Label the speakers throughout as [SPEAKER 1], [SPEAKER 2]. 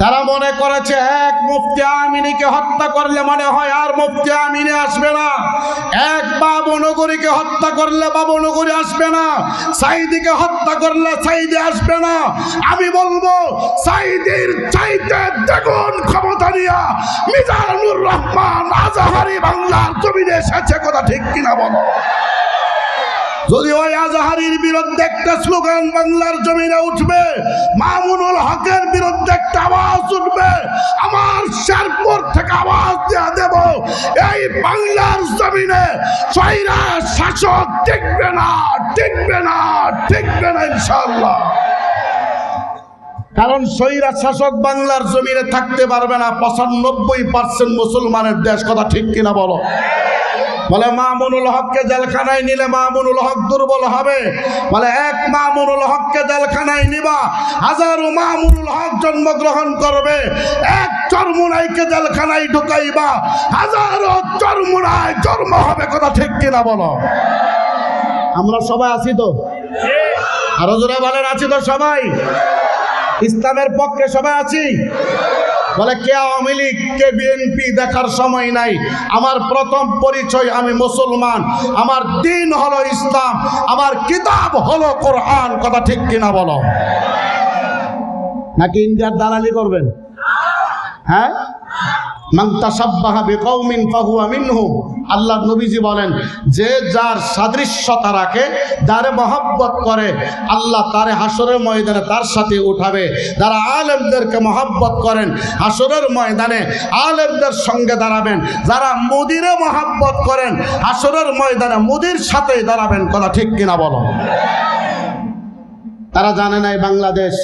[SPEAKER 1] তারা মনে করেছে, এক মুফতি আমিনীকে হত্যা করলে মনে হয় আর মুফতি আমিনী আসবে না। এক বাবনগরীকে হত্যা করলে বাবনগরী আসবে না। সাইদিকে হত্যা করলে সাইদি আসবে না। আমি বলব সাইদির চাইতে দ্বিগুণ ক্ষমতা নিয়া মিজানুর রহমান আজাহারি বাংলার জমিনে এসেছে, কথা ঠিক কিনা বলো? যদি ওই আজহারির বিরুদ্ধে একটা স্লোগান বাংলার জমিনে উঠবে, মামুনুল হকের বিরুদ্ধে একটা আওয়াজ উঠবে, আমার শেরপুর থেকে আওয়াজ দেয়া দেব, এই বাংলার জমিনে সৈরা শাসক টিকবে না টিকবে না টিকবে না ইনশাল্লাহ কারণ সৈরা শাসক বাংলার জমিনে থাকতে পারবে না, পঁচানব্বই পার্সেন্ট মুসলমানের দেশ, কথা ঠিক কিনা বলো? বলে, মামুনুল হককে জেলখানায় নিলে মামুনুল হক দুর্বল হবে। বলে, এক মামুনুল হককে জেলখানায় নিবা, হাজারো মামুনুল হক জন্মগ্রহণ করবে। এক চরমুনাইকে জেলখানায় ঢুকাইবা, হাজারো চরমুনায় জন্ম হবে। কথা ঠিক কিনা বলো? আমরা সবাই আছি তো? আরও জোরে বলেন, আছি তো সবাই? ইসলামের পক্ষে সবাই আছি? বলে, কে আওয়ামী লীগ, কে বিএনপি দেখার সময় নাই? আমার প্রথম পরিচয় আমি মুসলমান। আমার দিন হলো ইসলাম। আমার কিতাব হলো কোরআন। কথা ঠিক কিনা বলো। নাকি ইন্ডিয়ার দালালি করবেন? হ্যাঁ? মান তাসাব্বাহা বিকৌমিন ফাহুয়া মিনহুম আল্লাহ নবীজি বলেন, যে যার সাদৃশ্যতা রাখে, যারে মহব্বত করে, আল্লাহ তারে হাসরের ময়দানে তার সাথে উঠাবে। যারা আলেমদেরকে মহব্বত করেন, হাসরের ময়দানে আলেমদের সঙ্গে দাঁড়াবেন। যারা মুদিরে মহব্বত করেন, হাসরের ময়দানে মুদির সাথেই দাঁড়াবেন। কথা ঠিক কিনা বলো। তারা জানে নাই বাংলাদেশ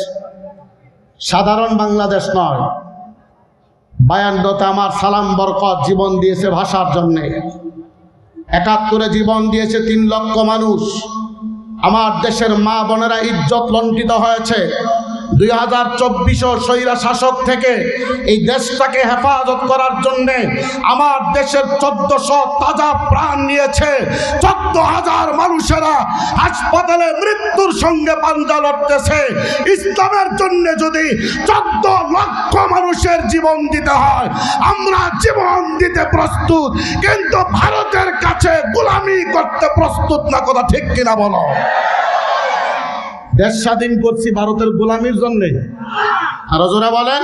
[SPEAKER 1] সাধারণ বাংলাদেশ নয়। বায়ান্নতে আমার সালাম, বরকত জীবন দিয়েছে ভাষার জন্যে। একাত্তরে জীবন দিয়েছে তিন লক্ষ মানুষ। আমার দেশের মা বোনেরা ইজ্জত লণ্ঠিত হয়েছে। দুই হাজার চব্বিশও স্বৈরা শাসক থেকে এই দেশটাকে হেফাজত করার জন্যে আমার দেশের চোদ্দশো তাজা প্রাণ নিয়েছে। চোদ্দ হাজার মানুষেরা হাসপাতালে মৃত্যুর সঙ্গে পাঞ্জা লড়তেছে। ইসলামের জন্য যদি চোদ্দ লক্ষ মানুষের জীবন দিতে হয়, আমরা জীবন দিতে প্রস্তুত, কিন্তু ভারতের কাছে গোলামি করতে প্রস্তুত না, কথা ঠিক কিনা বলো? দেশ স্বাধীন করছি ভারতের গোলামির জন্যে। আরও জোরে বলেন।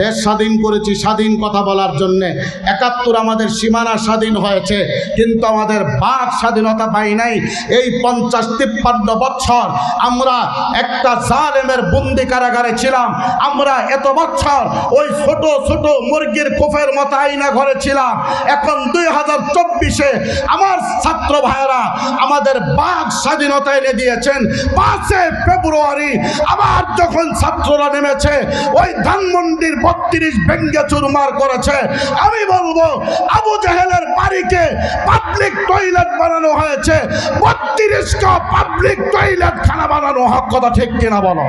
[SPEAKER 1] দেশ স্বাধীন করেছি, স্বাধীন কথা বলার জন্যে। একাত্তর আমাদের সীমানা স্বাধীন হয়েছে, কিন্তু আমাদের বাক স্বাধীনতা পাই নাই। এই পঞ্চাশ তিপ্পান্ন বছর আমরা একটা জালেমের বন্দি কারাগারে ছিলাম। আমরা এত বছর ওই ছোট ছোট মুরগির কোফের মতো আইনা ঘরে ছিলাম। এখন দুই হাজার চব্বিশে আমার ছাত্র ভাইয়েরা আমাদের বাক স্বাধীনতা এনে দিয়েছেন। পাঁচে ফেব্রুয়ারি আবার যখন ছাত্ররা নেমেছে, ওই ধানমন্ডির বত্রিশ ভেঙ্গে চুরমার করেছে। আমি বলব, আবু জাহেলের বাড়িকে পাবলিক টয়লেট বানানো হয়েছে। বত্রিশটা পাবলিক টয়লেট খানা বানানো হক কথা ঠিক কিনা বলো।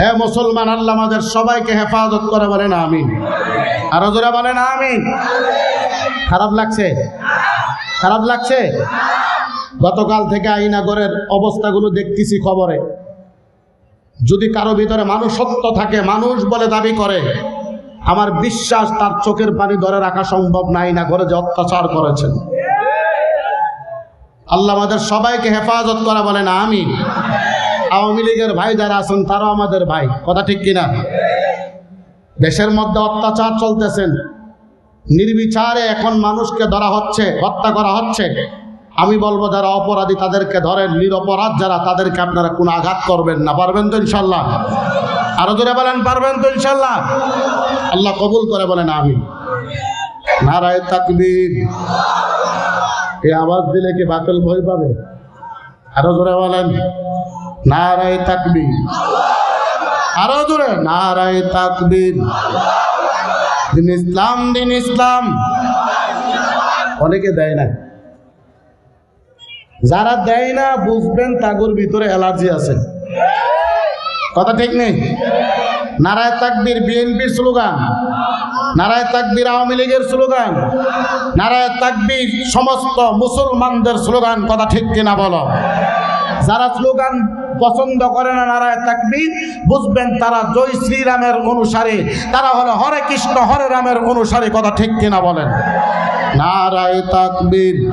[SPEAKER 1] হে মুসলমান, আল্লাহ আমাদের সবাইকে হেফাজত করে বলে না আমি আরও জোরে বলে না আমি খারাপ লাগছে? খারাপ লাগছে? গতকাল থেকে আইনাগরের অবস্থাগুলো দেখতেছি খবরে। যদি কারও ভিতরে মানুষত্ব থাকে, মানুষ বলে দাবি করে, আমার বিশ্বাস তার চোখের পানি ধরে রাখা সম্ভব নাই না করে যে অত্যাচার করেছেন। আল্লাহ আমাদের সবাইকে হেফাজত করা বলে না আমি আওয়ামী লীগের ভাই যারা আছেন, তারাও আমাদের ভাই, কথা ঠিক কিনা? দেশের মধ্যে অত্যাচার চলতেছেন নির্বিচারে এখন মানুষকে ধরা হচ্ছে, হত্যা করা হচ্ছে। আমি বলব, যারা অপরাধী তাদেরকে ধরেন, নিরপরাধ যারা, তাদেরকে আপনারা কোনো আঘাত করবেন না। পারবেন তো ইনশাল্লাহ আরও জোরে বলেন, পারবেন তো ইনশাল্লাহ আল্লাহ কবুল করে বলেন আমি নারায় তাকবীর। এই আওয়াজ দিলে কি বাতিল ভয় পাবে? আরও জোরে বলেন, নারায় তাকবীর। আরও জোরে, নারায় তাকবীর। দিন ইসলাম দিন ইসলাম। অনেকে দেয় না। যারা দেয় না বুঝবেন তাগুর ভিতরে অ্যালার্জি আছে। কথা ঠিক নেই? নারায় তাকবীর বিএনপির স্লোগান। নারায় তাকবীর আওয়ামী লীগের স্লোগান। নারায় তাকবীর সমস্ত মুসলমানদের স্লোগান, কথা ঠিক কিনা বলো? যারা স্লোগান পছন্দ করে না নারায় তাকবীর, বুঝবেন তারা জয় শ্রীরামের অনুসারে। তারা হলো হরে কৃষ্ণ, হরে রামের অনুসারে, কথা ঠিক কিনা বলেন? নারায় তাকবীর।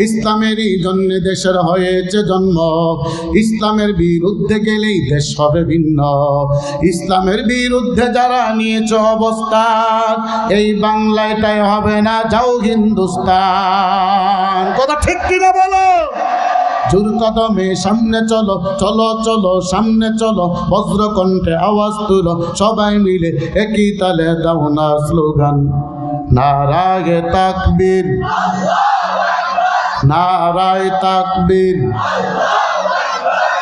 [SPEAKER 1] ইসলামেরই জন্য দেশের হয়েছে জন্ম। ইসলামের বিরুদ্ধে গেলেই দেশ হবে ভিন্ন। ইসলামের বিরুদ্ধে যারা নিয়েছে অবস্থান, এই বাংলাটাই হবে না, যাও হিন্দুস্তান। কথা ঠিক কিনা বলো? জোর কদমে সামনে চলো চলো চলো, সামনে চলো, বজ্রকণ্ঠে আওয়াজ তুলো, সবাই মিলে একই তালে দাও না স্লোগান। নারায় তাকবীর।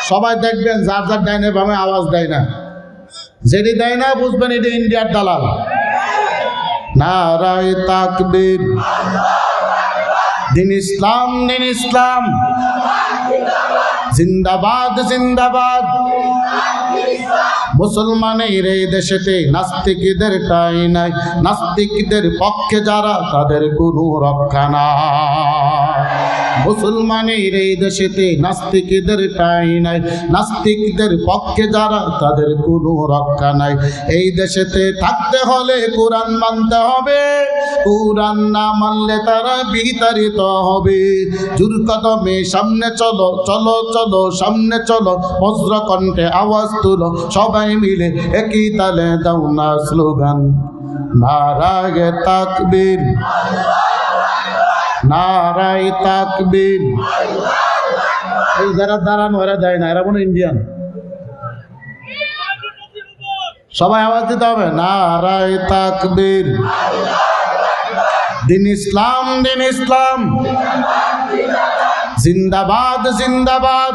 [SPEAKER 1] সবাই দেখবেন, যার যার ডাইনে বামে আওয়াজ দেয় না। যেটি দেয় না, বুঝবেন এটি ইন্ডিয়ার দালাল। নারায় তাকবীর। দিন ইসলাম দিন ইসলাম। জিন্দাবাদ জিন্দাবাদ। মুসলমানের এই দেশেতে নাস্তিকদের টাই নাই। নাস্তিকদের পক্ষে যারা তাদের কোনো রক্ষা নাই। মুসলমানের এই দেশেতে নাস্তিকদের টাই নাই। নাস্তিকদের পক্ষে যারা, তাদের কোনো রক্ষা নাই। এই দেশেতে থাকতে হলে কোরআন মানতে হবে। কোরআন না মানলে তারা বিতাড়িত হবে। জোর কদমে সামনে চলো চলো চলো, সামনে চলো বজ্র কণ্ঠে আওয়াজ তুলো, সবাই মিলে একই তালে দাও না স্লোগান। নারায় তাকবীর। নারায় তাকবীর। যারা দাঁড়ান ওরা দেয় না, এরা কোনো ইন্ডিয়ান সবাই আওয়াজ দিতে হবে নারাই তাকবীর। দিন ইসলাম দিন ইসলাম। জিন্দাবাদ জিন্দাবাদ।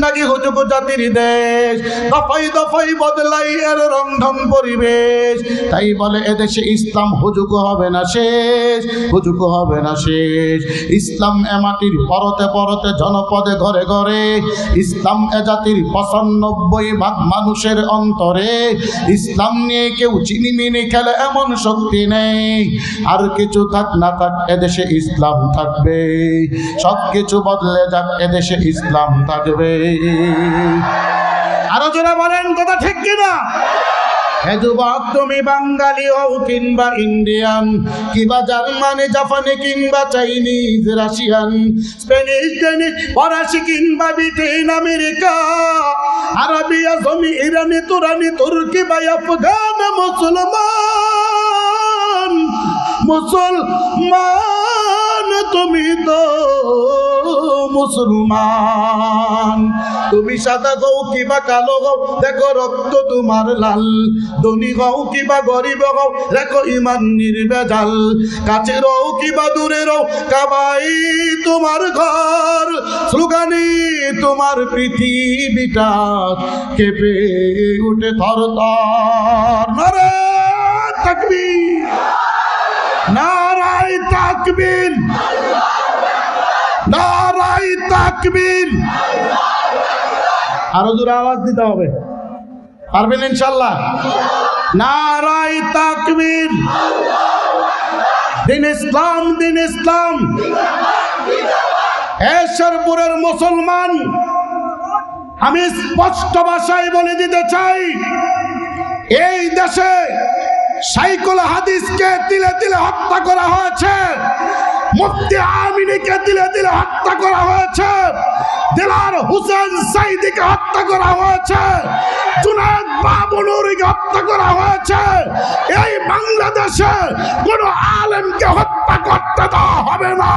[SPEAKER 1] নাকি হুজুগ জাতির দেশ। দফাই দফাই বদলাই এর রংঢং পরিবেশ। তাই বলে এদেশে ইসলাম হুজুগ হবে না শেষ, হুজুগ হবে না শেষ। ইসলাম এ মাটির পরতে পরতে জনপদে ঘরে ঘরে, ইসলাম এ জাতির পঁচানব্বই ভাগ মানুষের অন্তরে। ইসলাম নিয়ে কেউ চিনিমিনি খেলে এমন শক্তি নেই। আর কিছু থাক না থাক, এদেশে ইসলাম থাকবে। সব কিছু বদলে যাক, এদেশে ইসলাম থাকবে। আরও যারা বলেন, কথা ঠিক কিনা? হে তুমি বাঙালি হও কিংবা ইন্ডিয়ান, কিংবা জার্মানি, জাপানি, কিংবা চাইনিজ, রাশিয়ান স্পেনিশ ডেনিশ, ফরাসি, কিংবা ব্রিটেন, আমেরিকা আরবিয়া জমি ইরানি, তুরানি, তুর্কি বা আফগান, মুসলমান মুসলমান তুমি তো মুসলমান। তুমি সাদা গৌ কিবা কালো গৌ, দেখো রক্ত তোমার লাল। ধনী গৌ কিবা গরিব গৌ দেখো ইমান নির্বেজাল কাছে রও কিবা দূরে রও, কাবাই তোমার ঘর। স্লোগানি তোমার পৃথিবীটা কেঁপে উঠে থর থর নারে তাকবীর! নারায় তাকবীর! তাকবীর। আরও জোরে আওয়াজ দিতে হবে। পারবেন ইনশাল্লাহ নারায় তাকবীর। দিন ইসলাম দিন ইসলাম। এশ্বরপুরের মুসলমান, আমি স্পষ্ট ভাষায় বলে দিতে চাই, এই দেশে সাইকুল হাদিসকে তিলে তিলে হত্যা করা হয়েছে? মুফতি আমিনীকে দিলে দিলে হত্যা করা হয়েছে? দিল জেলার হুসেন সাইদিকে হত্যা করা হয়েছে? জুনায়দ বাবুনুরিকে হত্যা করা হয়েছে? এই বাংলাদেশে কোনো আলেমকে হত্যা করতে দেওয়া হবে না।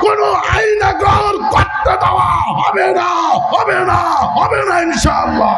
[SPEAKER 1] কোনো আইনে গ্রহণ করতে দেওয়া হবে না হবে না হবে না ইনশাআল্লাহ।